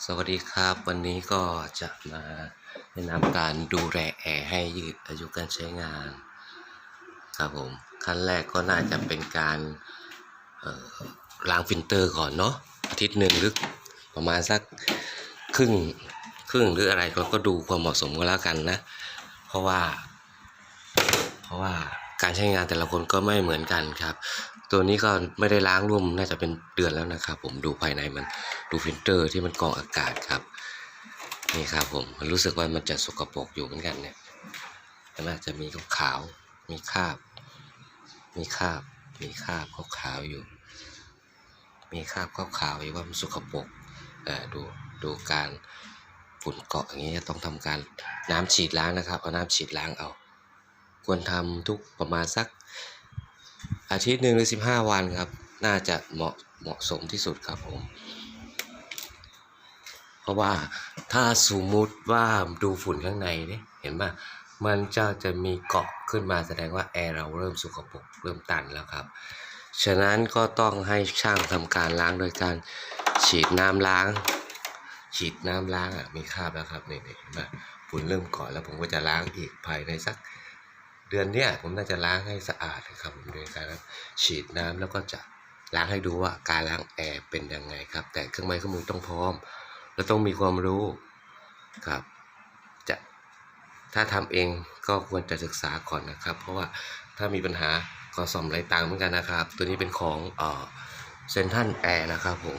สวัสดีครับวันนี้ก็จะมาแนะนำการดูแลแอร์ให้ยืดอายุการใช้งานครับผมขั้นแรกก็น่าจะเป็นการล้างฟิลเตอร์ก่อนเนาะอาทิตย์หนึ่งหรือประมาณสักครึ่งครึ่งหรืออะไรเราก็ดูความเหมาะสมก็แล้วกันนะ เพราะว่า เพราะว่าการใช้งานแต่ละคนก็ไม่เหมือนกันครับ ตัวนี้ก็ไม่ได้ล้างร่วมน่าจะเป็นเดือนแล้วนะครับ ผมดูภายในมันดูฟิลเตอร์ที่มันกรองอากาศครับนี่ครับผมมันรู้สึกว่ามันจะสกปรกอยู่เหมือนกันเนี่ยมันอาจจะมีขาวมีคราบ มีคราบ มีคราบขาวๆอยู่ มีคราบขาวๆอยู่ว่ามันสกปรกเออดูดูการฝุ่นเกาะอย่างนี้ต้องทำการน้ำฉีดล้างนะครับเอาน้ำฉีดล้างเอา ควรทำทุกประมาณสัก อาทิตย์หนึ่งหรือสิบห้าวันครับ น่าจะเหมาะเหมาะสมที่สุดครับผม เพราะว่าถ้าสมมุติว่าดูฝุ่นข้างในเนี่ยเห็นป่ะมันจะจะมีเกาะขึ้นมาแสดงว่าแอร์เราเริ่มสกปรกเริ่มตันแล้วครับ ฉะนั้นก็ต้องให้ช่างทำการล้างโดยการฉีดน้ำล้าง ฉีดน้ำล้างอะมีคราบแล้วครับนี่นี่เห็นป่ะฝุ่นเริ่มเกาะแล้วผมก็จะล้างอีกภายในสัก เดือนเนี้ยผมน่าจะล้างให้สะอาดนะครับผมโดยการฉีดน้ำแล้วก็จะล้างให้ดูว่าการล้างแอร์เป็นยังไงครับ แต่เครื่องไม้เครื่องมือต้องพร้อม แล้วต้องมีความรู้ครับ จะถ้าทำเองก็ควรจะศึกษาก่อนนะครับ เพราะว่าถ้ามีปัญหาก็ซ่อมไรตังเหมือนกันนะครับ ตัวนี้เป็นของเอ่อเซนทันแอร์นะครับผม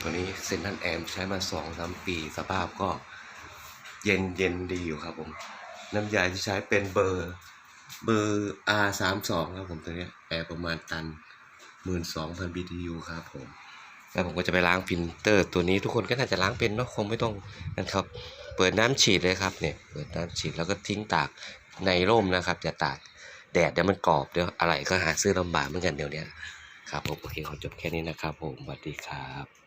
ตัวนี้เซนทันแอร์ใช้มาสองสามปีสภาพก็เย็นเย็นดีอยู่ครับผมน้ำยาที่ใช้เป็นเบอร์ เบอร์ R สามสองครับผมตัวเนี้ยแอร์ประมาณตันหมื่นสองพัน BTU ครับผม แล้วผมก็จะไปล้างฟิลเตอร์ ตัวนี้ทุกคนก็น่าจะล้างเป็นเนาะคงไม่ต้องนะครับ เปิดน้ำฉีดเลยครับเนี่ยเปิดน้ำฉีดแล้วก็ทิ้งตากในร่มนะครับอย่าตากแดดเดี๋ยวมันกรอบเดี๋ยวอะไรก็หาซื้อลำบากเหมือนกันเดี๋ยวนี้ครับผมโอเคขอจบแค่นี้นะครับผมสวัสดีครับ